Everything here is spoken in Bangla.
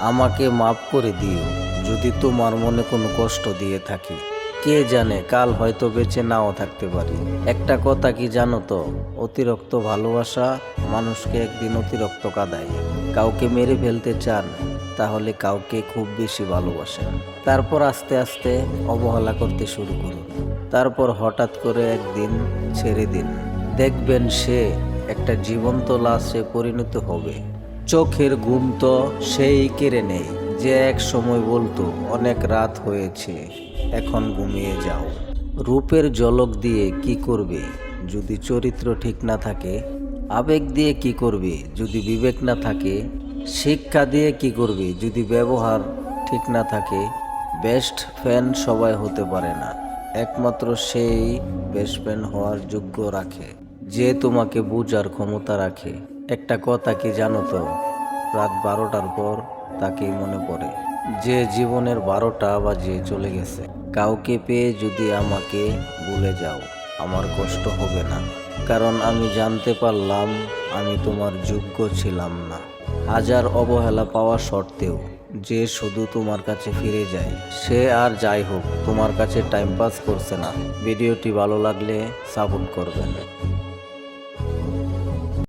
আমাকে মাফ করে দিও, যদি তোমার মনে কোনো কষ্ট দিয়ে থাকি। কে জানে, কাল হয়তো বেঁচে নাও থাকতে পারি। একটা কথা কি জানো তো, অতিরিক্ত ভালোবাসা মানুষকে একদিন অতিরিক্ত কাঁদায়। কাউকে মেরে ফেলতে চান, তাহলে কাউকে খুব বেশি ভালোবাসেন। তারপর আস্তে আস্তে অবহেলা করতে শুরু করুন। তারপর হঠাৎ করে একদিন ছেড়ে দিন। দেখবেন সে একটা জীবন্ত লাশে পরিণত হবে। চোখের ঘুম তো সেই কেড়ে নেই যে এক সময় বলতো, অনেক রাত হয়েছে, এখন ঘুমিয়ে যাও। রূপের ঝলক দিয়ে কি করবে? যদি চরিত্র ঠিক না থাকে, আবেগ দিয়ে কি করবে? যদি বিবেক না থাকে, শিক্ষা দিয়ে কি করবে? যদি ব্যবহার ঠিক না থাকে, বেস্ট ফ্যান সবাই হতে পারে না। একমাত্র সেই বেস্ট ফ্যান হওয়ার যোগ্য রাখে। যে তোমাকে বোঝার ক্ষমতা রাখে। একটা কথা কি জানো তো? রাত বারোটার পর তাকেই মনে পড়ে, যে জীবনের বারোটা বাজে চলে গেছে। কাউকে পেয়ে যদি আমাকে ভুলে যাও, আমার কষ্ট হবে না। কারণ আমি জানতে পারলাম, আমি তোমার যোগ্য ছিলাম না। হাজার অবহেলা পাওয়া সত্ত্বেও যে শুধু তোমার কাছে ফিরে যায়, সে আর যাই হোক, তোমার কাছে টাইম পাস করছে না। ভিডিওটি ভালো লাগলে সাপোর্ট করবেন।